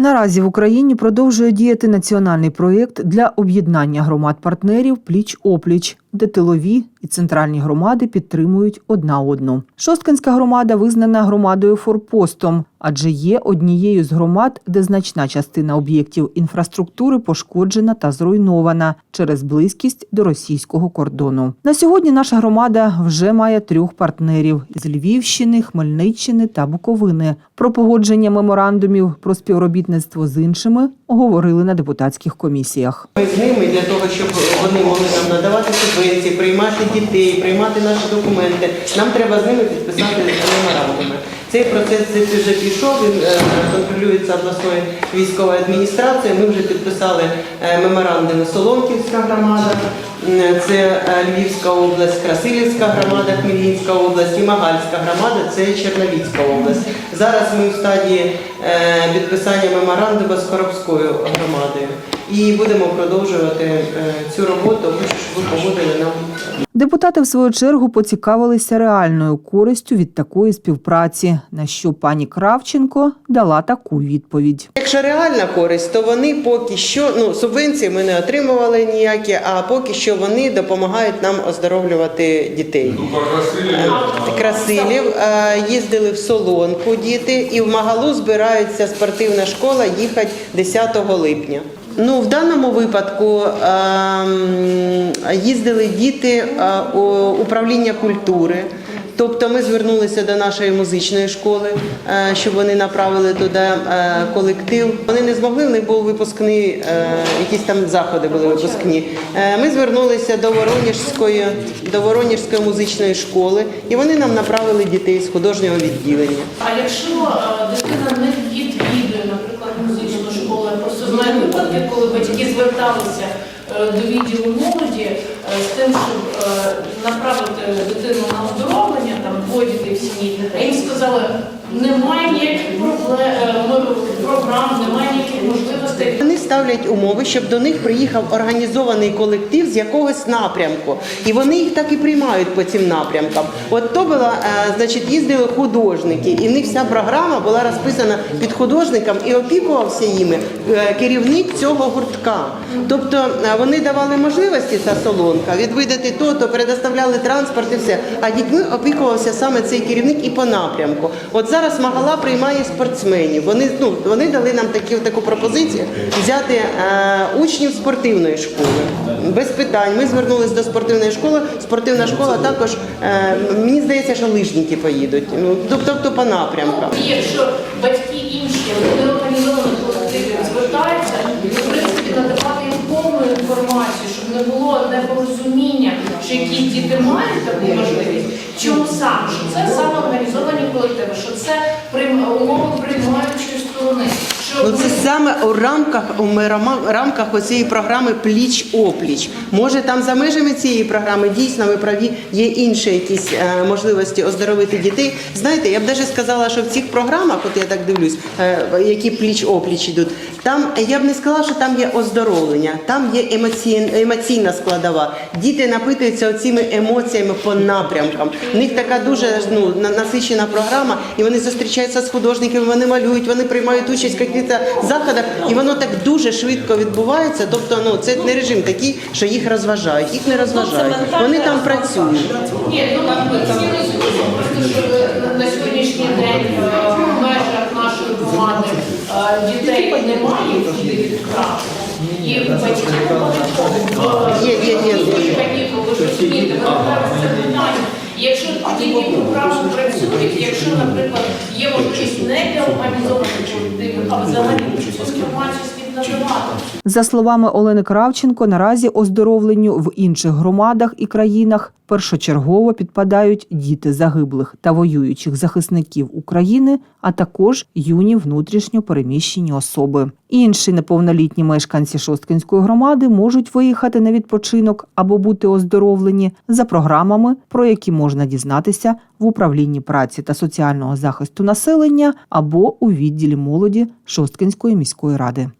Наразі в Україні продовжує діяти національний проєкт для об'єднання громад-партнерів пліч-опліч, де тилові і центральні громади підтримують одна одну. Шосткинська громада визнана громадою форпостом, адже є однією з громад, де значна частина об'єктів інфраструктури пошкоджена та зруйнована через близькість до російського кордону. На сьогодні наша громада вже має трьох партнерів з Львівщини, Хмельниччини та Буковини. Про погодження меморандумів про співробітництво з іншими говорили на депутатських комісіях. Ми з ними для того, щоб вони могли нам надавати субвенції, приймати дітей, приймати наші документи. Нам треба з ними підписати меморандуми. Цей процес вже пішов, він е, контролюється обласною військовою адміністрацією. Ми вже підписали е, меморандуми Солонківська громада, це е, Львівська область, Красилівська громада, Хмельницька область і Магальська громада, це Черновіцька область. Зараз ми в стадії підписання меморандуму з Коробською громадою. І будемо продовжувати е, цю роботу, хочу, щоб ви погодили нам. Депутати в свою чергу поцікавилися реальною користю від такої співпраці, на що пані Кравченко дала таку відповідь. Якщо реальна користь, то вони поки що ну субвенції ми не отримували ніякі, а поки що вони допомагають нам оздоровлювати дітей. Красилів е, їздили в Солонку діти, і в Магалу збирається спортивна школа їхати 10 липня. Ну, в даному випадку ем, їздили діти е, управління культури. Тобто ми звернулися до нашої музичної школи, е, щоб вони направили туди е, колектив. Вони не змогли, в них був випускний, е, якісь там заходи були випускні. Ми звернулися до Воронежської, до Воронежської музичної школи, і вони нам направили дітей з художнього відділення. А якщо дитина не відвідує, наприклад, музичну школу, я просто випадки, коли батьки зверталися е, до відділу молоді е, з тим, щоб е, направити дитину на оздоровлення, там двоє в сім'ї, їм сказали, немає ніяких проблем, е, програм, немає ніяких можливостей. Вони ставлять умови, щоб до них приїхав організований колектив з якогось напрямку, і вони їх так і приймають по цим напрямкам. От то була, е, значить, їздили художники, і в них вся програма була розписана під художником і опікувався їми е, керівник цього гуртка. Тобто е, вони давали можливості ця солонка відвидати то, то предоставляли транспорт і все. А дітьми опікувався саме цей керівник і по напрямку. От зараз Магала приймає спортсменів. Вони ну вони дали нам такі таку пропозицію взяти е, учнів спортивної школи. Без питань. Ми звернулися до спортивної школи. Спортивна школа також е, мені здається, що лижники поїдуть. Ну тобто по напрямкам. Якщо батьки інші, вони організовані колективи звертаються, надавати повну інформацію, щоб не було непорозуміння, що якісь діти мають таку можливість. Чому саме? Що це саме організовані колективи, що це умови приймаючої сторони. Що Ну це саме у рамках у рамках оцієї програми пліч опліч. Може там за межами цієї програми дійсно ви праві є інші якісь е, можливості оздоровити дітей. Знаєте, я б навіть сказала, що в цих програмах, от я так дивлюсь, е, які пліч опліч ідуть, там я б не сказала, що там є оздоровлення, там є емоційна, складова. Діти напитуються оціми емоціями по напрямкам. В них така дуже ну насичена програма, і вони зустрічаються з художниками, вони малюють, вони приймають участь в якихось заходах, і воно так дуже швидко відбувається. Тобто, ну це не режим такий, що їх розважають, їх не розважають. Вони там працюють. Ні, ну згодом, просто що е, на сьогоднішній день е, в межах нашої громади е, дітей немає, які йдуть в працю. І Є, є, є. Якщо тільки програми працюють, якщо, наприклад, є можливість не для організованих колективів, а взагалі інформацію. За словами Олени Кравченко, наразі оздоровленню в інших громадах і країнах першочергово підпадають діти загиблих та воюючих захисників України, а також юні внутрішньо переміщені особи. Інші неповнолітні мешканці Шосткинської громади можуть виїхати на відпочинок або бути оздоровлені за програмами, про які можна дізнатися в управлінні праці та соціального захисту населення або у відділі молоді Шосткинської міської ради.